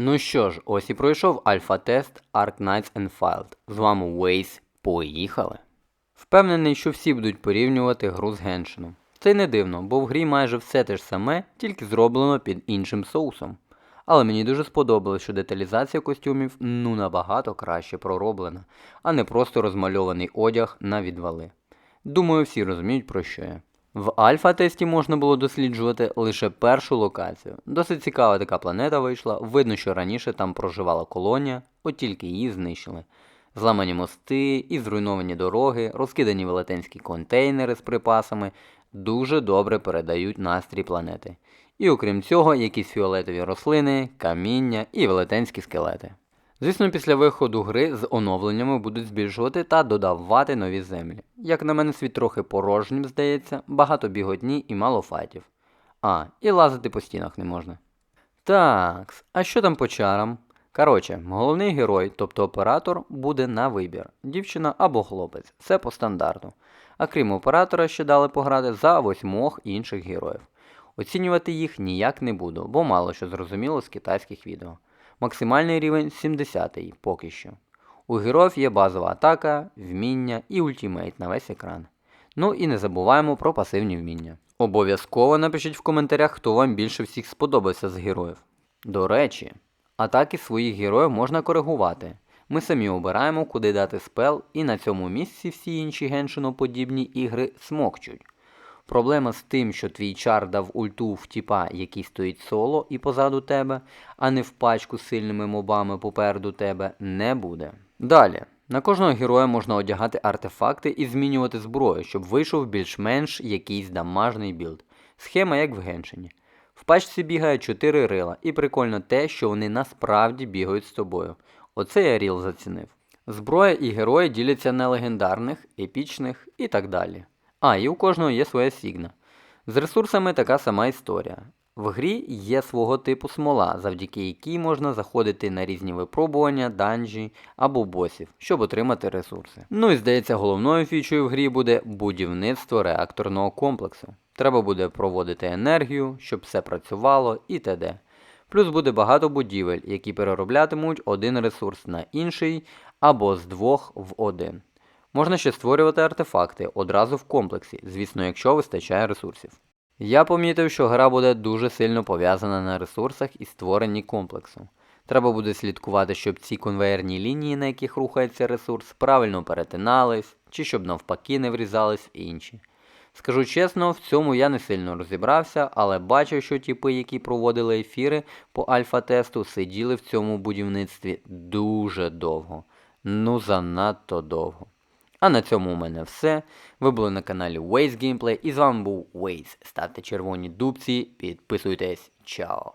Ну що ж, ось і пройшов альфа-тест Ark Knights and Filed. З вами Waze. Поїхали. Впевнений, що всі будуть порівнювати гру з Геншином. Це й не дивно, бо в грі майже все те ж саме, тільки зроблено під іншим соусом. Але мені дуже сподобалось, що деталізація костюмів ну набагато краще пророблена, а не просто розмальований одяг на відвали. Думаю, всі розуміють про що я. В альфа-тесті можна було досліджувати лише першу локацію. Досить цікава така планета вийшла. Видно, що раніше там проживала колонія, от тільки її знищили. Зламані мости і зруйновані дороги, розкидані велетенські контейнери з припасами дуже добре передають настрій планети. І окрім цього, якісь фіолетові рослини, каміння і велетенські скелети. Звісно, після виходу гри з оновленнями будуть збільшувати та додавати нові землі. Як на мене, світ трохи порожнім здається, багато біготні і мало файтів. А, і лазити по стінах не можна. Так, а що там по чарам? Коротше, головний герой, тобто оператор, буде на вибір: дівчина або хлопець, все по стандарту. А крім оператора, ще дали пограти за восьмох інших героїв. Оцінювати їх ніяк не буду, бо мало що зрозуміло з китайських відео. Максимальний рівень 70 поки що. У героїв є базова атака, вміння і ультімейт на весь екран. Ну і не забуваємо про пасивні вміння. Обов'язково напишіть в коментарях, хто вам більше всіх сподобався з героїв. До речі, атаки своїх героїв можна коригувати. Ми самі обираємо, куди дати спел, і на цьому місці всі інші геншиноподібні ігри смокчуть. Проблема з тим, що твій чар дав ульту в тіпа, який стоїть соло і позаду тебе, а не в пачку з сильними мобами попереду тебе, не буде. Далі. На кожного героя можна одягати артефакти і змінювати зброю, щоб вийшов більш-менш якийсь дамажний білд. Схема як в Геншині. В пачці бігає 4 рила, і прикольно те, що вони насправді бігають з тобою. Оце я ріл зацінив. Зброя і герої діляться на легендарних, епічних і так далі. А, і у кожного є своя сігна. З ресурсами така сама історія. В грі є свого типу смола, завдяки якій можна заходити на різні випробування, данжі або босів, щоб отримати ресурси. Ну і здається, головною фічою в грі буде будівництво реакторного комплексу. Треба буде проводити енергію, щоб все працювало і т.д. Плюс буде багато будівель, які перероблятимуть один ресурс на інший або з двох в один. Можна ще створювати артефакти одразу в комплексі, звісно, якщо вистачає ресурсів. Я помітив, що гра буде дуже сильно пов'язана на ресурсах і створенні комплексу. Треба буде слідкувати, щоб ці конвейерні лінії, на яких рухається ресурс, правильно перетинались, чи щоб навпаки не врізались в інші. Скажу чесно, в цьому я не сильно розібрався, але бачив, що тіпи, які проводили ефіри по альфа-тесту, сиділи в цьому будівництві дуже довго. Ну занадто довго. А на цьому у мене все. Ви були на каналі Waze Gameplay і з вами був Waze. Ставте червоні дубці, підписуйтесь. Чао!